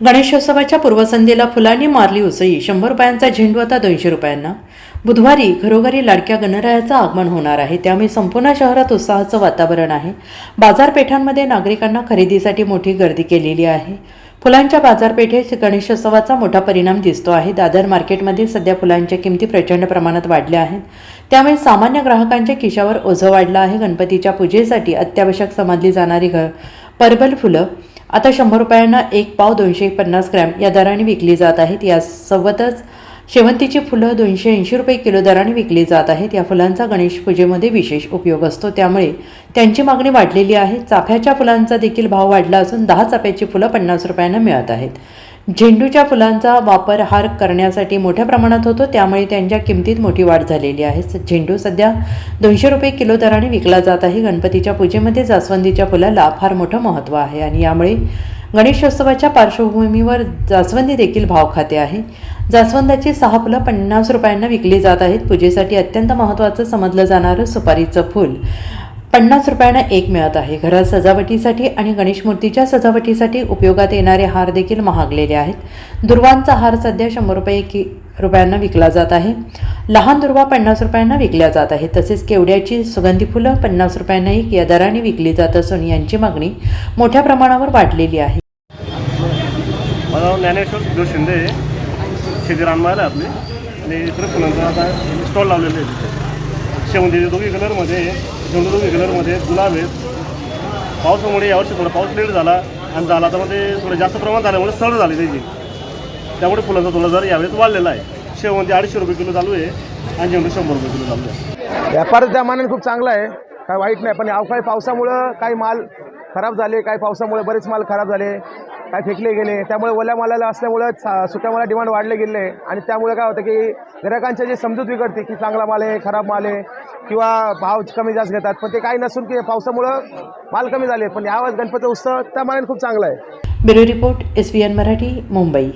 गणेशोत्सवाच्या पूर्वसंध्येला फुलांनी मारली उसळी शंभर रुपयांचा झेंडू आता दोनशे रुपयांना. बुधवारी घरोघरी लाडक्या गणरायाचं आगमन होणार आहे. त्यामुळे संपूर्ण शहरात उत्साहाचं वातावरण आहे. बाजारपेठांमध्ये नागरिकांना खरेदीसाठी मोठी गर्दी केलेली आहे. फुलांच्या बाजारपेठेत गणेशोत्सवाचा मोठा परिणाम दिसतो आहे. दादर मार्केटमध्ये सध्या फुलांच्या किमती प्रचंड प्रमाणात वाढल्या आहेत. त्यामुळे सामान्य ग्राहकांच्या खिशावर ओझं वाढलं आहे. गणपतीच्या पूजेसाठी अत्यावश्यक समजली जाणारी घ परबल फुलं आता शंभर रुपयांना एक पाव दोनशे पन्नास ग्रॅम या दराने विकली जात आहेत. यासोबतच शेवंतीची फुलं दोनशे ऐंशी रुपये किलो दराने विकली जात आहेत. या फुलांचा गणेश पूजेमध्ये विशेष उपयोग असतो. त्यामुळे त्यांची मागणी वाढलेली आहे. चाफ्याच्या फुलांचा देखील भाव वाढला असून दहा चाफ्याची फुलं पन्नास रुपयांना मिळत आहेत. झेंडूच्या फुलांचा वापर हार करण्यासाठी मोठ्या प्रमाणात होतो त्यामुळे त्यांच्या किमतीत मोठी वाढ झालेली आहे. स- झेंडू सध्या दोनशे रुपये किलो दराने विकला जात आहे. गणपतीच्या पूजेमध्ये जास्वंदीच्या फुलाला फार मोठं महत्त्व आहे आणि यामुळे गणेशोत्सवाच्या पार्श्वभूमीवर जास्वंदी देखील भाव खाते आहे. जास्वंदाची सहा फुलं पन्नास रुपयांना विकली जात आहेत. पूजेसाठी अत्यंत महत्त्वाचं समजलं जाणारं सुपारीचं फूल. पन्नास रुपयांना एक मिळत आहे. घरात सजावटीसाठी आणि गणेश मूर्तीच्या सजावटीसाठी उपयोगात येणारे हार देखील महागलेले आहेत. दुर्वांचा हार सध्या शंभर रुपये कि रुपयांना विकला जात आहे. लहान दुर्वा पन्नास रुपयांना विकल्या जात आहे. तसेच केवड्याची सुगंधी फुलं पन्नास रुपयांना एक या दराने विकली जात असून यांची मागणी मोठ्या प्रमाणावर वाढलेली आहे. माझं नाव ज्ञानेश्वर शिंदे शेती रानमाल आहे आपली. आणि इकडे फुलांचा आता स्टॉल लावलेले आहे तिथे दोघी कलरमध्ये आहे, झेंडू दोघी कलरमध्ये गुलाब आहेत पावसामुळे यावर्षी थोडा पाऊस लेट झाला आणि झाला तर मग ते थोडं जास्त प्रमाणात झाल्यामुळे सड झाली त्याची. त्यामुळे फुलांचा थोडा दर यावेळेस वाढलेला आहे. शेवंती अडीचशे रुपये किलो चालू आहे आणि झेंडू शंभर रुपये किलो चालू आहे. व्यापार त्या मानाने खूप चांगला आहे. काय वाईट नाही पण अवकाळी पावसामुळं काही माल खराब झाले काही पावसामुळे बरेच माल खराब झाले. काय फेकले गेले? त्यामुळे ओल्या मालाला असल्यामुळं सुक्या माला डिमांड वाढले गेले. आणि त्यामुळे काय होतं की ग्राहकांच्या जे समजूत बिघडते की चांगला माल आहे खराब माल आहे किंवा भाव कमी जास्त घेतात पण ते काही नसून की पावसामुळं माल कमी झाले. पण यावेळेस गणपती उत्सव त्या मानाने खूप चांगला आहे. Bureau report S Marathi Mumbai.